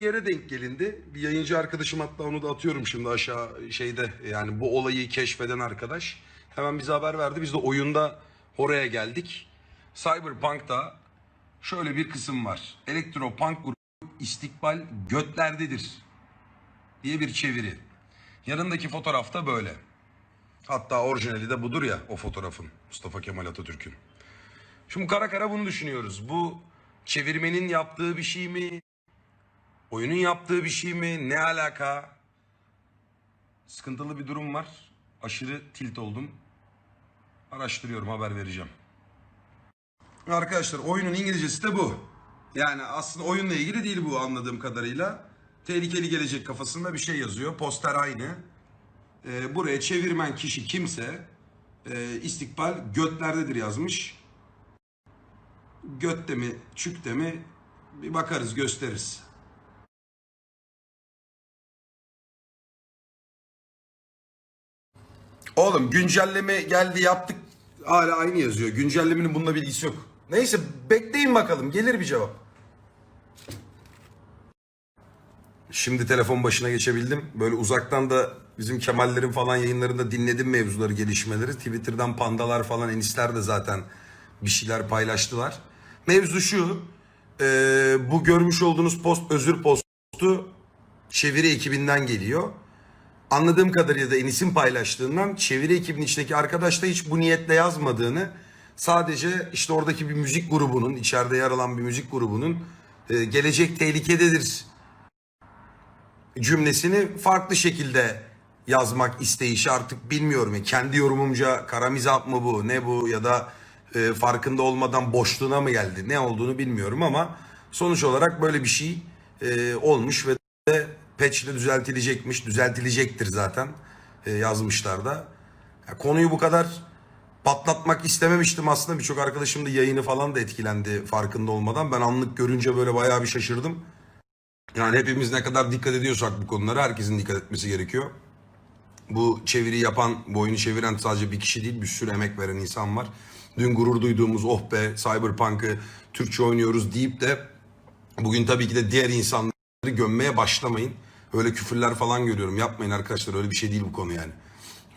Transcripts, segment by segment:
yere denk gelindi. Bir yayıncı arkadaşım hatta onu da atıyorum şimdi aşağı şeyde yani bu olayı keşfeden arkadaş. Hemen bize haber verdi. Biz de oyunda oraya geldik. Cyberpunk'ta şöyle bir kısım var. Elektropunk grubu istikbal götlerdedir diye bir çeviri. Yanındaki fotoğrafta böyle. Hatta orijinali de budur ya o fotoğrafın Mustafa Kemal Atatürk'ün. Şimdi kara kara bunu düşünüyoruz. Bu çevirmenin yaptığı bir şey mi? Oyunun yaptığı bir şey mi? Ne alaka? Sıkıntılı bir durum var. Aşırı tilt oldum. Araştırıyorum haber vereceğim. Arkadaşlar oyunun İngilizcesi de bu. Yani aslında oyunla ilgili değil bu anladığım kadarıyla. Tehlikeli gelecek kafasında bir şey yazıyor. Poster aynı. Ee, buraya çevirmen kişi kimse e, istikbal götlerdedir yazmış. Götte mi, çükte mi bir bakarız gösteririz. Oğlum güncelleme geldi yaptık. Hala aynı yazıyor. Güncellemenin bununla bir ilgisi yok. Neyse bekleyin bakalım gelir bir cevap. Şimdi telefon başına geçebildim. Böyle uzaktan da bizim Kemallerin falan yayınlarında dinledim mevzuları, gelişmeleri. Twitter'dan pandalar falan enişler de zaten bir şeyler paylaştılar. Mevzu şu. e, bu görmüş olduğunuz post özür postu çeviri ekibinden geliyor. Anladığım kadarıyla da Enis'in paylaştığından çeviri ekibinin içindeki arkadaş da hiç bu niyetle yazmadığını sadece işte oradaki bir müzik grubunun içeride yer alan bir müzik grubunun e, gelecek tehlikededir cümlesini farklı şekilde yazmak isteyişi artık bilmiyorum. ya. Kendi yorumumca kara mizah mı bu ne bu ya da e, farkında olmadan boşluğuna mı geldi ne olduğunu bilmiyorum ama sonuç olarak böyle bir şey e, olmuş ve de patch ile düzeltilecekmiş düzeltilecektir zaten e, yazmışlar da. Ya konuyu bu kadar patlatmak istememiştim aslında birçok arkadaşım da yayını falan da etkilendi farkında olmadan. Ben anlık görünce böyle bayağı bir şaşırdım. Yani hepimiz ne kadar dikkat ediyorsak bu konulara herkesin dikkat etmesi gerekiyor. Bu çeviri yapan, bu oyunu çeviren sadece bir kişi değil bir sürü emek veren insan var. Dün gurur duyduğumuz oh be Cyberpunk'ı Türkçe oynuyoruz deyip de bugün tabii ki de diğer insanları gömmeye başlamayın. Öyle küfürler falan görüyorum. Yapmayın arkadaşlar öyle bir şey değil bu konu yani.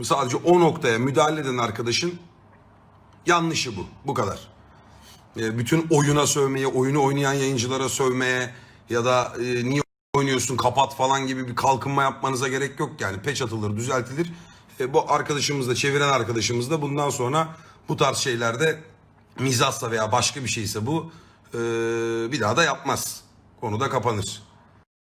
Sadece o noktaya müdahale eden arkadaşın yanlışı bu. Bu kadar. E, bütün oyuna sövmeye, oyunu oynayan yayıncılara sövmeye ya da e, niye oynuyorsun kapat falan gibi bir kalkınma yapmanıza gerek yok yani. Peç atılır, düzeltilir. E, bu arkadaşımız da çeviren arkadaşımız da bundan sonra bu tarz şeylerde mizahsa veya başka bir şeyse bu e, bir daha da yapmaz. Konu da kapanır.